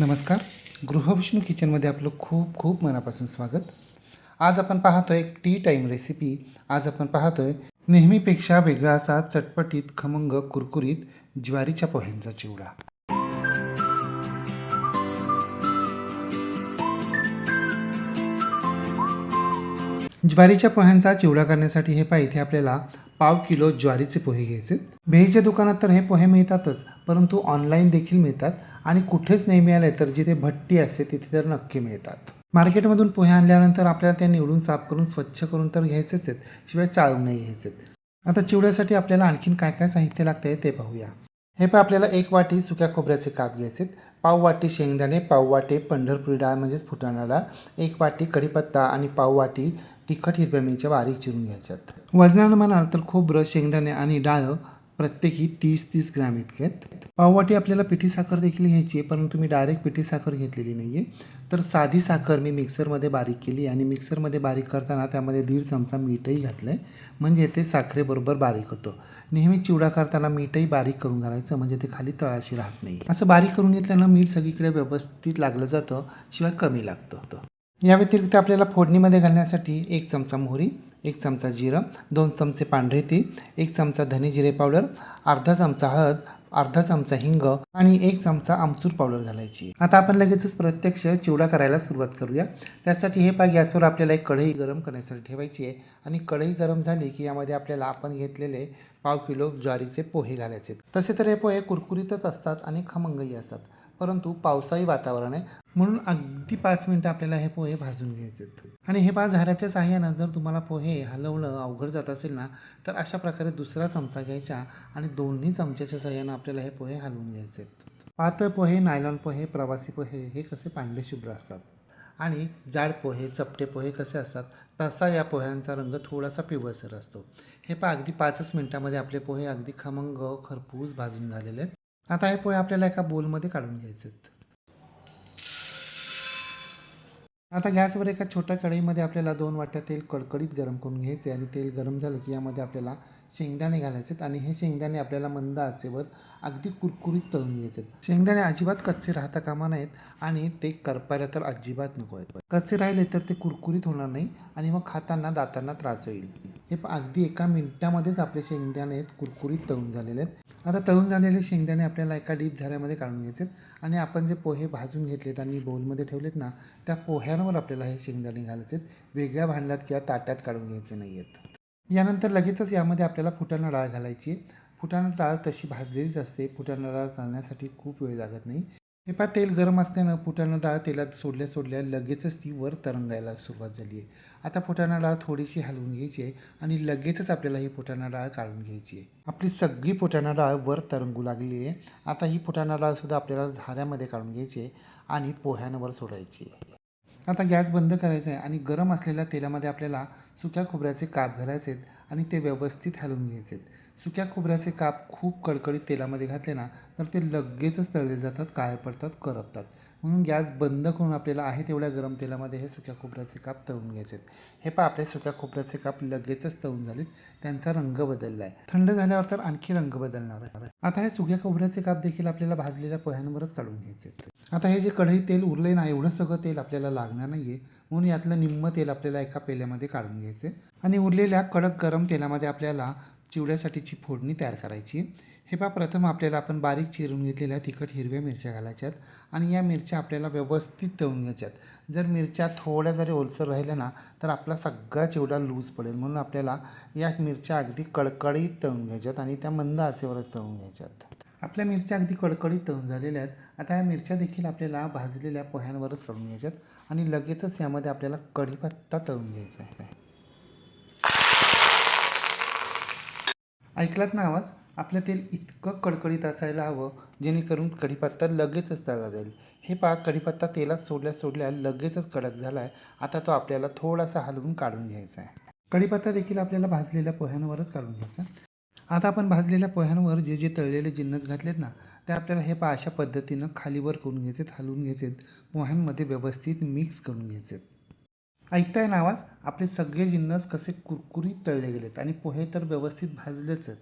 नमस्कार. गृहविष्णू किचनमध्ये आपलं खूप खूप मनापासून स्वागत. आज आपण पाहतो एक टी टाईम रेसिपी आज आपण पाहतो आहे नेहमीपेक्षा वेगळा असा चटपटीत खमंग कुरकुरीत ज्वारीच्या पोह्यांचा चिवडा. ज्वारीच्या पोह्यांचा चिवडा करण्यासाठी हे पाहिजे आपल्याला पाव किलो ज्वारीचे पोहे घ्यायचे. भेजच्या दुकानात तर हे पोहे मिळतातच परंतु ऑनलाईन देखील मिळतात आणि कुठेच नाही मिळाले तर जिथे भट्टी असते तिथे तर नक्की मिळतात. मार्केटमधून पोहे आणल्यानंतर आपल्याला ते निवडून साफ करून स्वच्छ करून तर घ्यायचेच आहेत शिवाय चाळून नाही घ्यायचे आता चिवड्यासाठी आपल्याला आणखीन काय काय साहित्य लागतंय ते पाहूया. हे पण आपल्याला एक वाटी सुक्या खोबऱ्याचे काप घ्यायचे पाव वाटी शेंगदाणे पाव वाटी पंढरपुरी डाळ म्हणजेच फुटाणा डाळ एक वाटी कढीपत्ता आणि पाव वाटी तिखट हिरव्या मिरच्या बारीक चिरून घ्यायच्यात. वजनानं म्हणाल तर खोबरं शेंगदाणे आणि डाळ प्रत्येकी तीस तीस ग्रॅम इतके आहेत पाववाटी आपल्याला पिठी साखर देखील घ्यायची आहे परंतु मी डायरेक्ट पिठी साखर घेतलेली नाही आहे तर साधी साखर मी मिक्सरमध्ये बारीक केली आणि मिक्सरमध्ये बारीक करताना त्यामध्ये दीड चमचा मीठही घातलं आहे म्हणजे ते साखरेबरोबर बारीक होतं. नेहमी चिवडा करताना मीठही बारीक करून घालायचं म्हणजे ते खाली तळाशी राहत नाही. असं बारीक करून घेतल्यानं मीठ सगळीकडे व्यवस्थित लागलं जातं शिवाय कमी लागतं. या व्यतिरिक्त आपल्याला फोडणीमध्ये घालण्यासाठी एक चमचा मोहरी एक चमचा जिरं दोन चमचे पांढरे तीळ एक चमचा धने जिरे पावडर अर्धा चमचा हळद अर्धा चमचा हिंग आणि एक चमचा आमचूर पावडर घालायची. आता आपण लगेचच प्रत्यक्ष चिवडा करायला सुरुवात करूया. त्यासाठी हे पा गॅसवर आपल्याला एक कढई गरम करण्यासाठी ठेवायची आहे आणि कढई गरम झाली की यामध्ये आपल्याला आपण घेतलेले पाव किलो ज्वारीचे पोहे घालायचे. तसे तर हे पोहे कुरकुरीतच असतात आणि खमंगही असतात. परंतु पावसाळी वातावरण आहे म्हणून अगदी पाच मिनटं आपल्याला हे पोहे भाजून घ्यायचे आणि हे पा झाऱ्याच्या साह्यानं जर तुम्हाला पोहे हलवणं अवघड जात असेल ना तर अशा प्रकारे दुसरा चमचा घ्यायचा आणि दोन्ही चमच्याच्या साह्यानं आपल्याला हे पोहे हलवून घ्यायचे पातळ पोहे नायलॉन पोहे प्रवासी पोहे हे कसे पांढरे शुभ्र असतात. आणि जाड पोहे चपटे पोहे कसे असतात तसा या पोह्यांचा रंग थोडासा पिवळसर असतो. हे पा अगदी पाचच मिनटामध्ये आपले पोहे अगदी खमंग खरपूस भाजून झालेले आहेत. आता हे पोहे आपल्याला एका बोलमध्ये काढून घ्यायचे आहेत आता गॅसवर एका छोट्या कढईमध्ये आपल्याला दोन वाट्या तेल कडकडीत गरम करून घ्यायचे आणि तेल गरम झालं की यामध्ये आपल्याला शेंगदाणे घालायचे आणि हे शेंगदाणे आपल्याला मंद आचेवर अगदी कुरकुरीत तळून घ्यायचे शेंगदाणे अजिबात कच्चे राहता कामा नाहीत आणि ते करपायला तर अजिबात नको आहेत. कच्चे राहिले तर ते कुरकुरीत होणार नाही आणि मग खाताना दातांना त्रास होईल. हे अगदी एका मिनिटामध्येच आपले शेंगदाणे आहेत कुरकुरीत तळून झालेले आहेत. आता तळून झालेले शेंगदाणे आपल्याला एका डीप झाऱ्यामध्ये काढून घ्यायचे आहेत. आणि आपण जे पोहे भाजून घेतलेत आणि बोलमध्ये ठेवलेत ना त्या पोह्यांवर आपल्याला हे शेंगदाणे घालायचे आहेत. वेगळ्या भांड्यात किंवा ताट्यात काढून घ्यायचे नाही आहेत. यानंतर लगेचच यामध्ये आपल्याला फुटाणा डाळ घालायची आहे. फुटाणा डाळ तशी भाजलेलीच असते. फुटाणा डाळ घालण्यासाठी खूप वेळ लागत नाही. हे पहा तेल गरम असल्यानं फुटाणा डाळ तेलात सोडल्या सोडल्या लगेचच ती वर तरंगायला सुरुवात झाली आहे. आता फुटाणा डाळ थोडीशी हलवून घ्यायची आहे आणि लगेचच आपल्याला ही फुटाणा डाळ काढून घ्यायची आहे. आपली सगळी फुटाणा डाळ वर तरंगू लागली आहे. आता ही फुटाणा डाळसुद्धा आपल्याला झाऱ्यामध्ये काढून घ्यायची आहे आणि पोह्यांवर सोडायची आहे. आता गॅस बंद करायचा आहे आणि गरम असलेल्या तेलामध्ये आपल्याला सुक्या खोबऱ्याचे काप घालायचे आहेत आणि ते व्यवस्थित हलवून घ्यायचे आहेत सुक्या खोबऱ्याचे काप खूप कडकडीत तेलामध्ये घातले ना तर ते लगेचच तळले जातात काय पडतात करपतात. म्हणून गॅस बंद करून आपल्याला आहे तेवढ्या गरम तेलामध्ये हे सुक्या खोबऱ्याचे काप तळून घ्यायचे हे पहा आपले सुक्या खोबऱ्याचे काप लगेचच तळून झालेत. त्यांचा रंग बदलला आहे थंड झाल्यावर तर आणखी रंग बदलणार आहे आता हे सुक्या खोबऱ्याचे काप देखील आपल्याला भाजलेल्या पोह्यांवरच काढून घ्यायचे आता हे जे कढई तेल उरले ना एवढं सगळं तेल आपल्याला लागणार नाही आहे म्हणून यातलं निम्म तेल आपल्याला एका पेल्यामध्ये काढून घ्यायचे. आणि उरलेल्या कडक गरम तेलामध्ये आपल्याला चिवड्यासाठीची फोडणी तयार करायची. हे पहा प्रथम आपल्याला आपण बारीक चिरून घेतलेल्या तिखट हिरव्या मिरच्या घालायच्यात आणि या मिरच्या आपल्याला व्यवस्थित तळून घ्यायच्यात. जर मिरच्या थोड्या जरी ओलसर राहिल्या ना तर आपला सगळा चिवडा लूज पडेल. म्हणून आपल्याला या मिरच्या अगदी कडकडीत तळून घ्यायच्यात आणि त्या मंद आचेवरच तळून घ्यायच्यात. आपल्या मिरच्या अगदी कडकडीत तळून झालेल्या आहेत. आता या मिरच्या देखील आपल्याला भाजलेल्या पोह्यांवरच काढून घ्यायच्यात आणि लगेचच यामध्ये आपल्याला कढीपत्ता तळून घ्यायचा आहे. ऐकलात ना आवाज? आपलं तेल इतकं कडकडीत असायला हवं जेणेकरून कढीपत्ता लगेचच तळला जाईल. हे पहा कढीपत्ता तेलात सोडल्या सोडल्या लगेचच कडक झाला आहे आता तो आपल्याला थोडासा हलवून काढून घ्यायचा आहे कढीपत्ता देखील आपल्याला भाजलेल्या पोह्यांवरच काढून घ्यायचा. आता आपण भाजलेल्या पोह्यांवर जे जे तळलेले जिन्नस घातलेत ना ते आपल्याला हे पहा अशा पद्धतीनं खालीवर करून घ्यायचेत हलवून घ्यायचेत. पोह्यांमध्ये व्यवस्थित मिक्स करून घ्यायचेत. ऐकताय ना आवाज? आपले सगळे जिन्नस कसे कुरकुरीत तळले गेलेत आणि पोहे तर व्यवस्थित भाजलेच आहेत.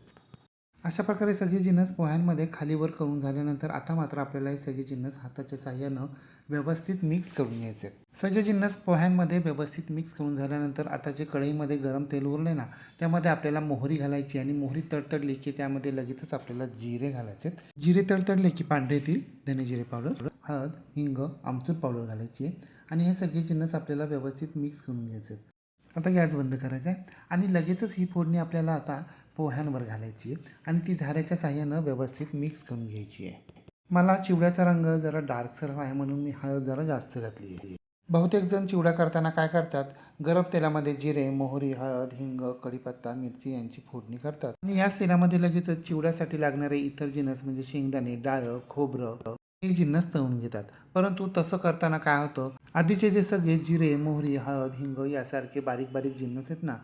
अशा प्रकारे सगळे जिन्नस पोह्यांमध्ये खालीवर करून झाल्यानंतर आता मात्र आपल्याला हे सगळे जिन्नस हाताच्या साह्यानं व्यवस्थित मिक्स करून घ्यायचे. आहेत सगळे जिन्नस पोह्यांमध्ये व्यवस्थित मिक्स करून झाल्यानंतर आता जे कढईमध्ये गरम तेल उरले ना त्यामध्ये आपल्याला मोहरी घालायची आणि मोहरी तडतडली की त्यामध्ये लगेचच आपल्याला जिरे घालायचे आहेत जिरे तडतडले की पांढरे तीळ धने जिरे पावडर हळद हिंग आमचूर पावडर घालायची आहे आणि हे सगळे जिन्नस आपल्याला व्यवस्थित मिक्स करून घ्यायचे आहेत आता गॅस बंद करायचा आहे आणि लगेचच ही फोडणी आपल्याला आता पोह्यांवर घालायची आहे आणि ती झाऱ्याच्या साह्यानं व्यवस्थित मिक्स करून घ्यायची आहे. मला चिवड्याचा रंग जरा डार्कसर आहे म्हणून मी हळद जरा जास्त घातली आहे. बहुतेक जण चिवडा करताना काय करतात? गरम तेलामध्ये जिरे मोहरी हळद हिंग कढीपत्ता मिरची यांची फोडणी करतात. आणि याच तेलामध्ये लगेचच चिवड्यासाठी लागणारे इतर जिन्नस म्हणजे शेंगदाणे डाळ खोबरं हे जिन्नस तळून घेतात. परंतु तसं करताना काय होतं? आधीचे जे सगळे जिरे मोहरी हळद हिंग यासारखे बारीक बारीक जिन्नस आहेत ना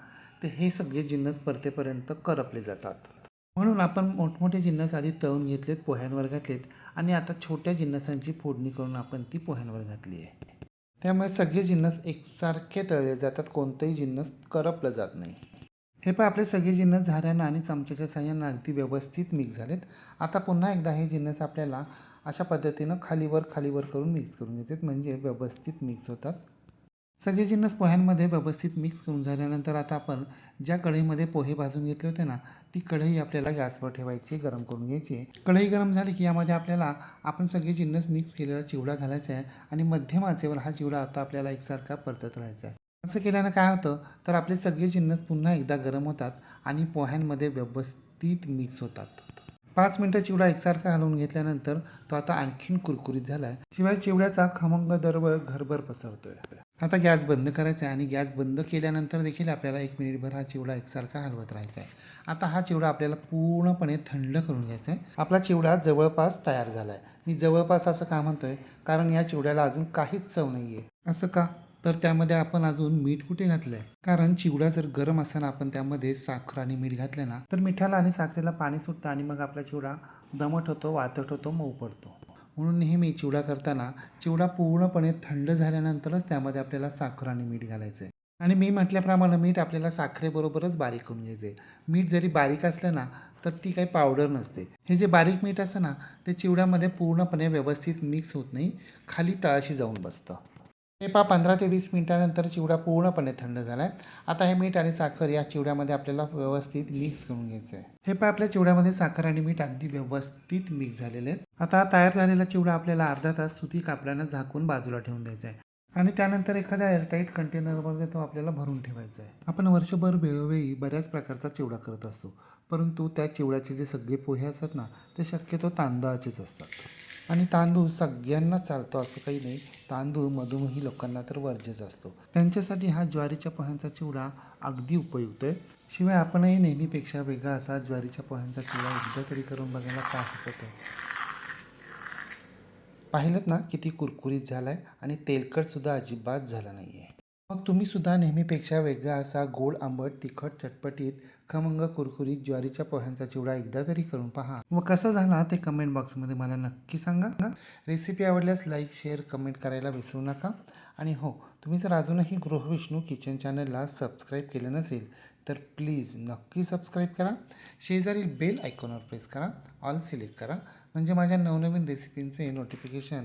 ते हे सगळे जिन्नस परतेपर्यंत करपले जातात. म्हणून आपण मोठमोठे जिन्नस आधी तळून घेतलेत पोह्यांवर घातलेत आणि आता छोट्या जिन्नसांची फोडणी करून आपण ती पोह्यांवर घातली आहे. त्यामुळे सगळे जिन्नस एकसारखे तळले जातात कोणतंही जिन्नस करपलं जात नाही. हे पण आपले सगळे जिन्नस झाऱ्यानं आणि चमच्याच्या साह्यानं अगदी व्यवस्थित मिक्स झालेत. आता पुन्हा एकदा हे जिन्नस आपल्याला अशा पद्धतीनं खालीवर खालीवर करून मिक्स करून घ्यायचे म्हणजे व्यवस्थित मिक्स होतात. सगळे जिन्नस पोह्यांमध्ये व्यवस्थित मिक्स करून झाल्यानंतर आता आपण ज्या कढईमध्ये पोहे भाजून घेतले होते ना ती कढई आपल्याला गॅसवर ठेवायची गरम करून घ्यायची. कढई गरम झाली की यामध्ये आपल्याला आपण सगळे जिन्नस मिक्स केलेला चिवडा घालायचा आहे आणि मध्यम आचेवर हा चिवडा आता आपल्याला एकसारखा परतत राहायचा आहे. असं केल्यानं काय होतं तर आपले सगळे जिन्नस पुन्हा एकदा गरम होतात आणि पोह्यांमध्ये व्यवस्थित मिक्स होतात. पाच मिनटं चिवडा एकसारखा घालून घेतल्यानंतर तो आता आणखीन कुरकुरीत झाला आहे शिवाय चिवड्याचा खमंग दरवळ घरभर पसरतोय. आता गॅस बंद करायचा आहे आणि गॅस बंद केल्यानंतर देखील आपल्याला एक मिनिटभर हा चिवडा एकसारखा हलवत राहायचा आहे. आता हा चिवडा आपल्याला पूर्णपणे थंड करून घ्यायचा आहे. आपला चिवडा जवळपास तयार झाला आहे मी जवळपास असं का म्हणतोय? कारण या चिवड्याला अजून काहीच चव नाही आहे असं का? तर त्यामध्ये आपण अजून मीठ कुठे घातलं आहे कारण चिवडा जर गरम असताना आपण त्यामध्ये साखर आणि मीठ घातलं ना तर मिठाला आणि साखरेला पाणी सुटतं आणि मग आपला चिवडा दमट होतो वातट होतो मऊ पडतो. म्हणून नेहमी चिवडा करताना चिवडा पूर्णपणे थंड झाल्यानंतरच त्यामध्ये आपल्याला साखर आणि मीठ घालायचं आहे आणि मी म्हटल्याप्रमाणे मीठ आपल्याला साखरेबरोबरच बारीक करून घ्यायचं आहे मीठ जरी बारीक असलं ना तर ती काही पावडर नसते. हे जे बारीक मीठ असतं ना ते चिवड्यामध्ये पूर्णपणे व्यवस्थित मिक्स होत नाही. खाली तळाशी जाऊन बसतं. हे पहा पंधरा ते वीस मिनिटानंतर चिवडा पूर्णपणे थंड झाला आहे आता हे मीठ आणि साखर या चिवड्यामध्ये आपल्याला व्यवस्थित मिक्स करून घ्यायचं आहे हे पहा आपल्या चिवड्यामध्ये साखर आणि मीठ अगदी व्यवस्थित मिक्स झालेले आहेत आता तयार झालेला चिवडा आपल्याला अर्धा तास सुती कापडानं झाकून बाजूला ठेवून द्यायचा आहे आणि त्यानंतर एखाद्या एअरटाईट कंटेनरमध्ये तो आपल्याला भरून ठेवायचा आहे आपण वर्षभर वेळोवेळी बऱ्याच प्रकारचा चिवडा करत असतो. परंतु त्या चिवड्याचे जे सगळे पोहे असतात ना ते शक्यतो तांदळाचेच असतात. आणि तांदूळ सगळ्यांना चालतो असं काही नाही. तांदूळ मधुमेही लोकांना तर वर्ज्यच असतो. त्यांच्यासाठी हा ज्वारीच्या पोह्यांचा चिवडा अगदी उपयुक्त आहे. शिवाय आपणही नेहमीपेक्षा वेगळा असा ज्वारीच्या पोह्यांचा चिवडा एकदा तरी करून बघायला काय हरकत आहे पाहिलं ना किती कुरकुरीत झाला आहे आणि तेलकटसुद्धा अजिबात झाला नाही आहे मग तुम्ही सुद्धा नेहमीपेक्षा वेगळा असा गोड आंबट तिखट चटपटीत खमंग कुरकुरीत ज्वारीच्या पोह्यांचा चिवडा एकदा तरी करून पहा. व कसा झाला ते कमेंट बॉक्समध्ये मला नक्की सांगा. रेसिपी आवडल्यास लाईक शेअर कमेंट करायला विसरू नका. आणि हो तुम्ही जर अजूनही गृहविष्णू किचन चॅनलला सबस्क्राईब केलं नसेल तर प्लीज नक्की सबस्क्राईब करा. शेजारील बेल आयकॉनवर प्रेस करा. ऑल सिलेक्ट करा. म्हणजे माझ्या नवनवीन रेसिपींचे नोटिफिकेशन